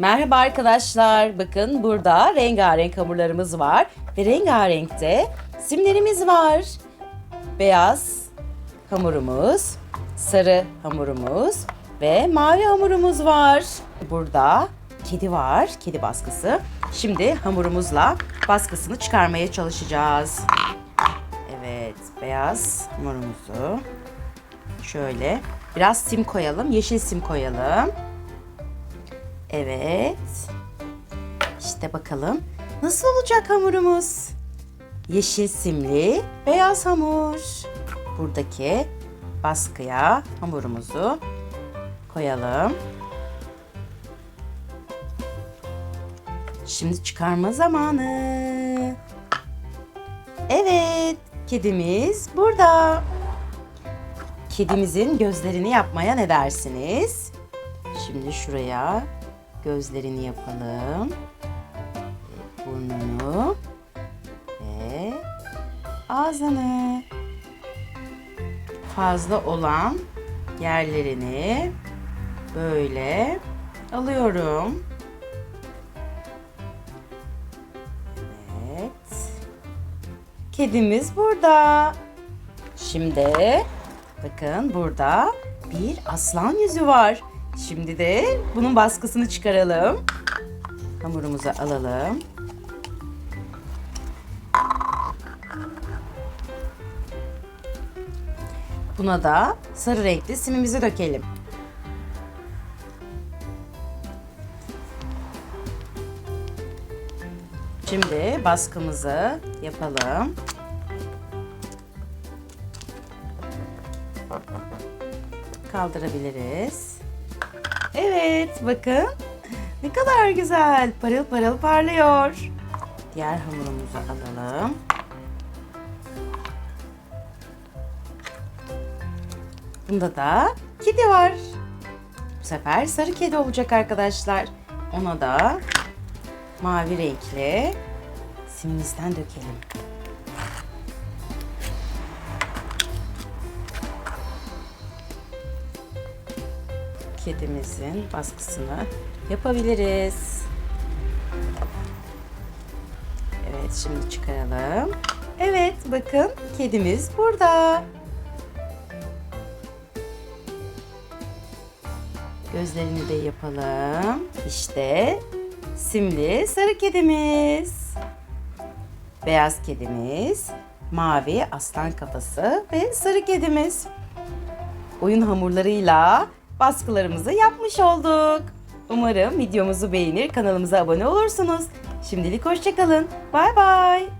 Merhaba arkadaşlar. Bakın burada rengarenk hamurlarımız var. Ve rengarenkte simlerimiz var. Beyaz hamurumuz, sarı hamurumuz ve mavi hamurumuz var. Burada kedi var, kedi baskısı. Şimdi hamurumuzla baskısını çıkarmaya çalışacağız. Evet, beyaz hamurumuzu şöyle biraz sim koyalım, yeşil sim koyalım. Evet. İşte bakalım nasıl olacak hamurumuz? Yeşil simli beyaz hamur. Buradaki baskıya hamurumuzu koyalım. Şimdi çıkarma zamanı. Evet, kedimiz burada. Kedimizin gözlerini yapmaya ne dersiniz? Şimdi şuraya gözlerini yapalım. Burnunu ve ağzını. Fazla olan yerlerini böyle alıyorum. Evet. Kedimiz burada. Şimdi bakın burada bir aslan yüzü var. Şimdi de bunun baskısını çıkaralım. Hamurumuzu alalım. Buna da sarı renkli simimizi dökelim. Şimdi baskımızı yapalım. Kaldırabiliriz. Evet, bakın. Ne kadar güzel. Parıl parıl parlıyor. Diğer hamurumuzu alalım. Bunda da kedi var. Bu sefer sarı kedi olacak arkadaşlar. Ona da mavi renkli simimizden dökelim. Kedimizin baskısını yapabiliriz. Evet şimdi çıkaralım. Evet bakın kedimiz burada. Gözlerini de yapalım. İşte simli sarı kedimiz. Beyaz kedimiz, mavi aslan kafası ve sarı kedimiz. Oyun hamurlarıyla baskılarımızı yapmış olduk. Umarım videomuzu beğenir, kanalımıza abone olursunuz. Şimdilik hoşçakalın. Bay bay.